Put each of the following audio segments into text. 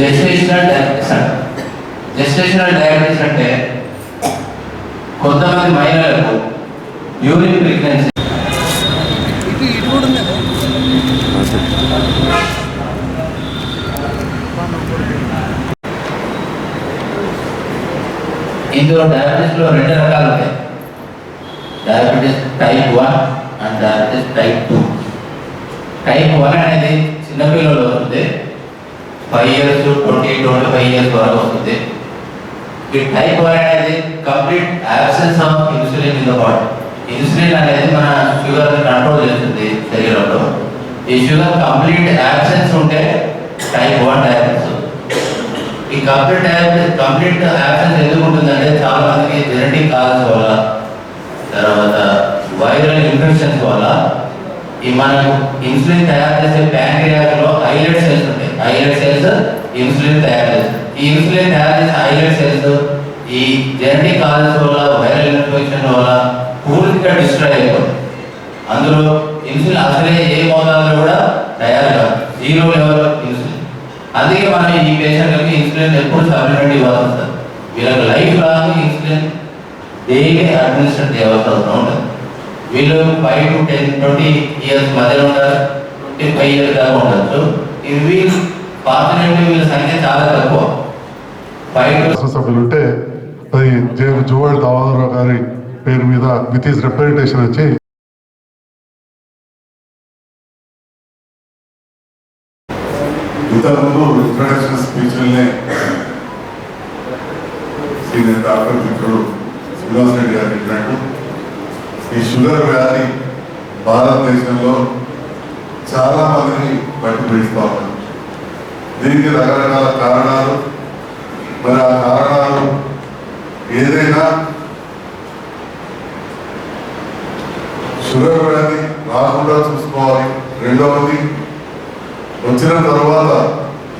Gestational diabetes అంట gestational diabetes అంటే కొంతమంది మహిళలకు యూరిన్ ప్రెగ్నెన్సీ. ఇందులో డయాబెటీస్లో రెండు రకాలు ఉంటాయి. Diabetes type one and diabetes type two type one అనేది చిన్నపిల్లలు వస్తుంది five years twenty twenty five years వరకు వస్తుంది. ఈ టైప్ వన్ అనేది complete absence of insulin in the body insulin అనేది మన షుగర్ కంట్రోల్ చేస్తుంది శరీరంలో. ఈ షుగర్ కంప్లీట్ యాబ్సెన్స్ ఉంటే టైప్ వన్ డయాబెటిస్ ఈ కంప్లీట్ డయాబెటిస్ కంప్లీట్ యాబ్సెన్స్ ఎందుకు ఉంటుందంటే చాలా మందికి జెనెటిక్ కాజెస్ వల్ల తర్వాత వైరల్ ఇన్ఫెక్షన్స్ వల్ల ఈ మనకు ఇన్సులిన్ తయారు చేసే ప్యాంక్రియాస్లో ఐలెట్ సెల్స్ ఉంటాయి. ఐలెట్ సెల్స్ ఇన్సులిన్ తయారు చేస్తాయి. ఈ ఇన్సులిన్ తయారు చేసే ఐలెట్ సెల్స్ ఈ జెనెటిక్ కాజెస్ వల్ల వైరల్ ఇన్ఫెక్షన్ వల్ల పూర్తిగా డిస్ట్రాయ్ అయిపోతుంది అందులో ఇన్సులిన్ అసలే ఏ మోతాదులో కూడా తయారు కాదు. జీరో లెవెల్ ఇన్సులిన్ అందుకే మనం ఈ పేషెంట్లకి ఇన్సులిన్ ఎప్పుడు సప్లిమెంట్ ఇవ్వాల్సి వస్తుంది. వీళ్ళకి life long insulin daily administrate చేయవలసి ఉంటుంది. వీళ్ళు five to ten twenty years మధ్యలో ఉంటారు ట్వంటీ ఫైవ్ ఇయర్స్ దాకా ఉండొచ్చు. ఇవి వీళ్ళు ఫార్చునేట్లీ వీళ్ళ సంఖ్య చాలా తక్కువ. ఫైవ్ ఉంటే అది జే. జువాడి దామోదరరావు గారి పేరు మీద విత్ ఈస్ రిప్రజెంటేషన్ వచ్చి ఇంతకుముందు ఇంట్రడక్షన్ స్పీచ్లనే డాక్టర్ మిత్రుడు శ్రీనివాస్ రెడ్డి గారు ఈ షుగర్ వ్యాధి భారతదేశంలో చాలా మందిని పట్టి పిలుస్తూ ఉన్నారు దీనికి రకరకాల కారణాలు. మరి ఆ కారణాలు ఏదైనా షుగర్ వ్యాధి రాకుండా చూసుకోవాలి. రెండవది వచ్చిన తర్వాత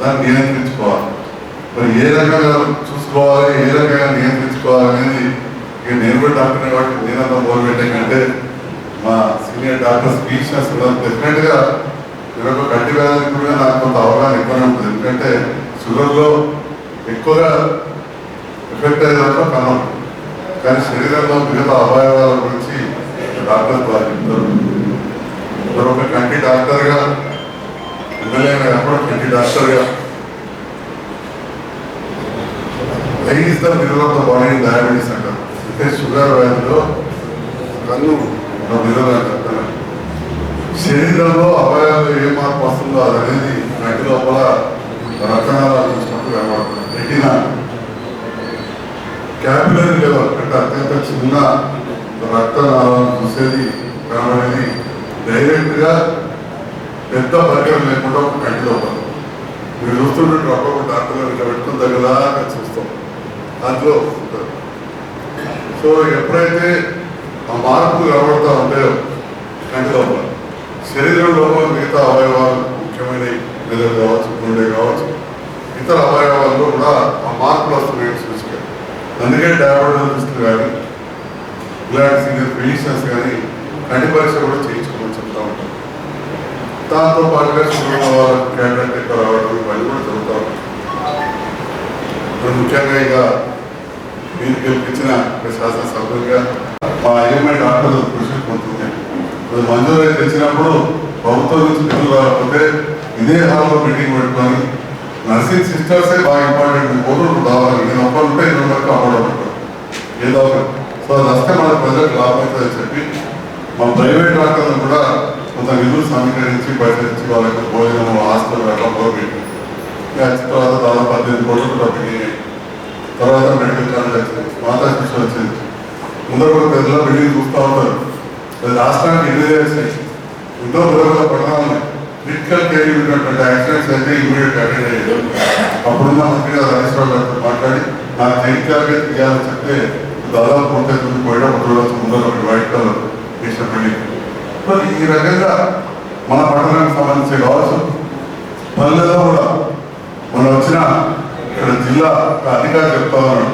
దాన్ని నియంత్రించుకోవాలి. మరి ఏ రకంగా చూసుకోవాలి ఏ రకంగా నియంత్రించుకోవాలి అనేది ఇక నేను కూడా డాక్టర్ కాబట్టి నేనంతా మొదలుపెట్టే కంటే మా సీనియర్ డాక్టర్ స్పీచ్ డెఫినెట్గా మరొక గట్టి వ్యాధి కూడా నాకు కొంత అవగాహన ఎక్కువనే ఉంటుంది. ఎందుకంటే షుగర్లో ఎక్కువగా ఎఫెక్ట్ అయ్యేదాంట్లో కన్నం కానీ శరీరంలో మిగతా అవయవాల గురించి డాక్టర్ బాగా చెప్తారు. మరొక కంటి డాక్టర్గా ఎమ్మెల్యే కాకుండా కంటి డాక్టర్గా lies the mirror of the body diabetes అంటారు. అంటే షుగర్ వ్యాధిలో కన్ను మిర్రర్ శరీరంలో అవయవాలు ఏ మార్పు వస్తుందో అది అనేది కంటి లోపల రక్తనాళాలు చూసినప్పుడు కనబడుతుంది. రెటీనా క్యాపిలరీ లెవెల్ అంటే అత్యంత చిన్న రక్తనాళాలను చూసేది కనబడేది డైరెక్ట్గా పెద్ద పరికరం లేకుండా ఒక కంటి లోపల. మీరు చూస్తుంటే ఒక్కొక్క డాక్టర్ ఇట్లా పెట్టుకుని దగ్గరదాకా చూస్తాం. అందులో సో ఎప్పుడైతే ఆ మార్పులు కనబడతా ఉంటాయో కంటి లోపల. శరీరం లోపల మిగతా అవయవాలు ముఖ్యమైన మెదడు కావచ్చు గుండె కావచ్చు ఇతర అవయవాల్లో కూడా ఆ మార్పులు వస్తున్నాయి సూచిక. అందుకే డయాబెటిస్ కానీ ఇలాంటి సీనియర్ ఫిజిషియన్స్ కానీ కంటి పరీక్ష కూడా చేయించుకోమని చెప్తా ఉంటాం. దాంతో పాటుగా చూడడం వాళ్ళకి క్యాటరెక్ట్ ఎక్కువ రావడం ఇవన్నీ కూడా జరుగుతూ ఉంటాం ముఖ్యంగా ఇక మీరు గెలిపించిన ఒక శాసనసభ్యులుగా మా ఐఎంఐ డాక్టర్లు కృషి పొందుతుంది ఇప్పుడు మంజూరు అయితే తెచ్చినప్పుడు ప్రభుత్వం నుంచి నిధులు రాకపోతే ఇదే హాల్లో మీటింగ్ పెట్టుకొని నర్సింగ్ సిస్టర్సే బాగా ఇంపార్టెంట్ కోరుకు రావాలి. నేను ఒక్కరు ఉంటే ఇరవై వరకు అవ్వడం ఏదో సో అది వస్తే మన ప్రజలకు లాభం అవుతుందని చెప్పి మా ప్రైవేట్ డాక్టర్లు కూడా కొంత నిధులు సమీకరించి బయట నుంచి వాళ్ళకి భోజనం హాస్పిటల్ అట్లా మొదలుపెట్టి తర్వాత దాదాపు పద్దెనిమిది కోట్లు డబ్బులు తర్వాత మెడికల్ కాలేజ్ వచ్చింది మాతా శిశు వచ్చింది ముందర కూడా పెద్దల బిల్డింగ్ చూస్తూ ఉంటారు అది రాష్ట్రానికి ఎన్ని చేస్తాయి ఎంతో విధంగా పట్టణాలు క్రిటికల్ కేర్ ఉన్నటువంటి యాక్సిడెంట్స్ అయితే ఇమీడియట్ అటెండ్ అయ్యారు అప్పుడున్న మంత్రి గారు రాజేశ్వరరావు రావు గారితో మాట్లాడి నాకు జైత్యాలుగా తీయాలని చెప్తే దాదాపు పూర్తి అవుతుంది పోయిన ఒక రోజు ముందర ఒకటి వైట్ కలర్ చేసిన బిల్డింగ్ మరి ఈ రకంగా మన పట్టణానికి సంబంధించి కావచ్చు. పల్లెలో కూడా మనం వచ్చిన ఇక్కడ జిల్లా అధికారి చెప్తా ఉన్నాడు.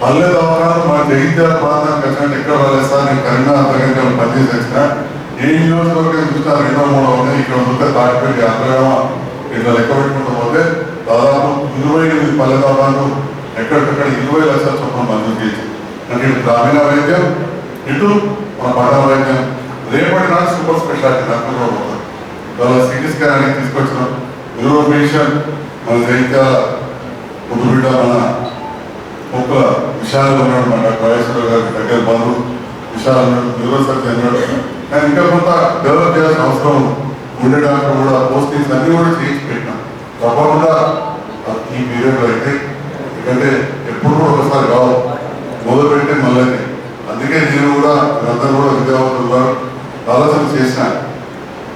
పల్లె దవాఖానాలు మా జగిత్యాల ప్రాంతానికి వచ్చినట్టు ఎక్కడ రాలేదు సార్ నేను కరీంనగర్ దగ్గర పనిచేసి వచ్చిన ఏ నియోజకవర్గం చూసినా రెండో మూడో ఉన్నాయి ఇక్కడ ఉంటే తాటిపల్లి అగ్రమ ఇట్లా లెక్క పెట్టుకుంటూ పోతే దాదాపు ఇరవై ఎనిమిది పల్లె పల్లెదాబాలు ఎక్కడికక్కడ ఇరవై లక్షల చొప్పున మంజూరు చేసి అంటే ఇటు గ్రామీణ వైద్యం ఇటు మన పట్టణ వైద్యం. రేపటి నాడు సూపర్ స్పెషాలిటీ డాక్టర్ కూడా సిటీ స్కాన్ అనేది తీసుకొచ్చినాం. న్యూరో పేషెంట్ మన జైత్యాల ముద్దుబిడ్డ మన ఒక్క విశాల్ ఉన్నాడు మన డాక్టర్ రాజేశ్వర గారి దగ్గర బంధు విశాల్ అన్నాడు న్యూరో సర్జన్ కానీ ఇంకా కొంత డెవలప్ చేయాల్సిన అవసరం ఉండే కూడా పోస్టింగ్స్ అన్ని కూడా చేసి పెట్టినాం. తప్పకుండా ఈ పీరియడ్లో అయితే ఎందుకంటే ఎప్పుడు కూడా ఒకసారి కావు మొదలుపెట్టే మళ్ళీ అందుకే నేను కూడా అందరూ కూడా విద్యావంతులు గారు ఆలోచన చేసిన.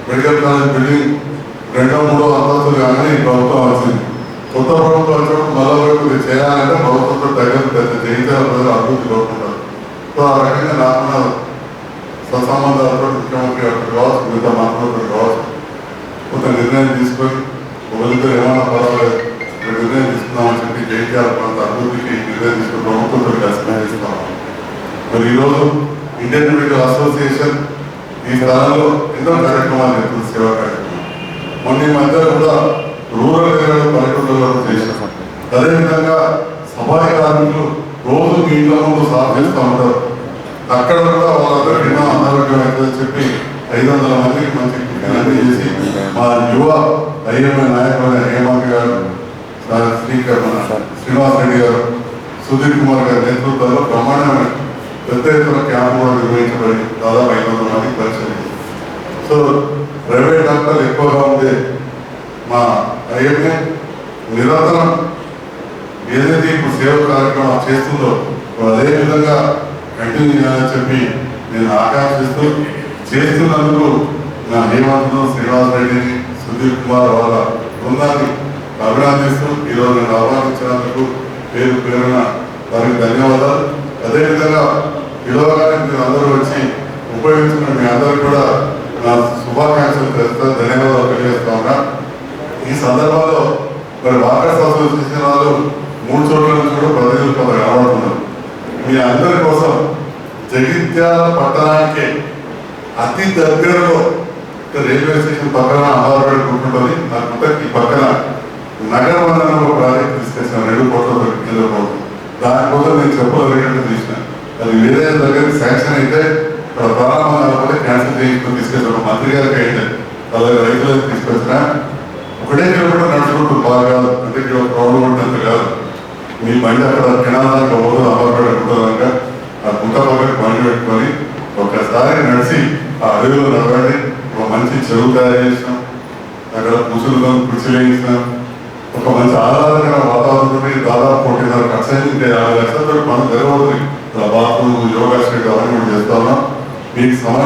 మెడికల్ కాలేజ్ బిల్డింగ్ రెండో మూడో అంతస్తులు కానీ ఈ ప్రభుత్వం వచ్చింది కొత్త ప్రభుత్వం వచ్చినప్పుడు మళ్ళీ వైపు ఇది చేయాలంటే ప్రభుత్వంతో దగ్గర పెద్ద జయించాల ప్రజలు అభివృద్ధి కోరుకుంటారు. సో ఆ రకంగా నాకున్న సత్సంబంధాలతో ముఖ్యమంత్రి గారు కావచ్చు మిగతా మంత్రులతో కావచ్చు. కొంత నిర్ణయం తీసుకొని ఒకరిద్దరు ఏమైనా పర్వాలేదు నిర్ణయం తీసుకుందామని చెప్పి జయించాల ప్రాంత అభివృద్ధికి నిర్ణయం తీసుకుని ప్రభుత్వంతో కలిసి మరి ఈరోజు ఇండియన్ మెడికల్ అసోసియేషన్ ఈ స్థానంలో ఎన్నో కార్యక్రమాలు చేస్తుంది సేవా కార్యక్రమం మొన్న ఈ మధ్య కూడా రూరల్ ఏరియాలో పల్లెటూళ్ళలో కూడా అదేవిధంగా సఫాయి కార్మికులు రోజు మీ ఇంట్లో ముందు ఉంటారు. అక్కడ కూడా వాళ్ళందరూ ఎన్నో అనారోగ్యం అవుతుందని చెప్పి ఐదు వందల మందికి మంచి జ్ఞానం చేసి మా యువ ఐఎంఐ నాయకులైన హేమంత్ గారు స్పీకర్ మన శ్రీనివాస్ రెడ్డి గారు సుధీర్ కుమార్ గారి నేతృత్వంలో బ్రహ్మాండమైన పెద్ద ఎత్తున క్యాంపు కూడా నిర్వహించబడి దాదాపు ఐదు వందల మందికి పరిచయం సో ప్రైవేట్ డాక్టర్లు ఎక్కువగా ఉండే మా ఐఎంఏ నిరంతరం ఏదైతే ఇప్పుడు సేవ కార్యక్రమం చేస్తుందో ఇప్పుడు అదే విధంగా కంటిన్యూ చేయాలని చెప్పి నేను చేస్తున్నందుకు నా హేమంత్ను శ్రీనివాస్ రెడ్డిని సుధీర్ కుమార్ వాళ్ళ బృందాన్ని అభినందిస్తూ ఈరోజు నేను ఆహ్వానించినందుకు పేరు పేరున వారికి ధన్యవాదాలు. అదేవిధంగా పిలవగానే మీరు అందరూ వచ్చి ఉపయోగించుకున్న మీ అందరూ కూడా నా శుభాకాంక్షలు తెలుస్తా ధన్యవాదాలు తెలియజేస్తా ఉన్నా ఈ సందర్భంలో మరి వాకర్స్ అసోసియేషన్ వాళ్ళు మూడు చోట్ల నుంచి కూడా ప్రతినిధులు కొంత కనబడుతున్నారు మీ అందరి కోసం జగిత్యాల పట్టణానికి అతి దగ్గరలో రైల్వే స్టేషన్ పక్కన అమరావతి కూర్చుంటుంది నా గుట్టకి పక్కన నగర వందన ప్రాజెక్ట్ తీసుకొచ్చిన రెండు కోట్ల కిలో కోట్లు దానికోసం నేను చెప్పగలిగినట్టు తీసిన అది వేరే దగ్గర శాంక్షన్ అయితే ఇక్కడ ప్రారంభం కాకపోతే క్యాన్సిల్ చేయించుకొని తీసుకొచ్చిన మంత్రి గారికి అయితే అలాగే రైతులకు తీసుకొచ్చిన ఒకటే కిలోమీటర్ నడుచుకుంటూ బాగా అంటే ఇక్కడ రోడ్డు కొట్టినంత కాదు. మీ బండి అక్కడ తినాదానికి పోదు అమరపడి ఉంటుందాక ఆ గుంట పక్కన బండి పెట్టుకొని ఒకసారి నడిచి అడవిలో నడవండి. ఒక మంచి చెరువు తయారు చేసినాం. అక్కడ ముసులుగా కుర్చీలు వేయించినాం ఒక మంచి ఆహ్లాదకర వాతావరణం దాదాపు కోటిన్నర ఖర్చు అయింది యాభై లక్షలతో మనం జరగబోతుంది బాత్రూమ్ యోగా స్టేట్ అవన్నీ కూడా చేస్తా ఉన్నాం. మీకు సమయం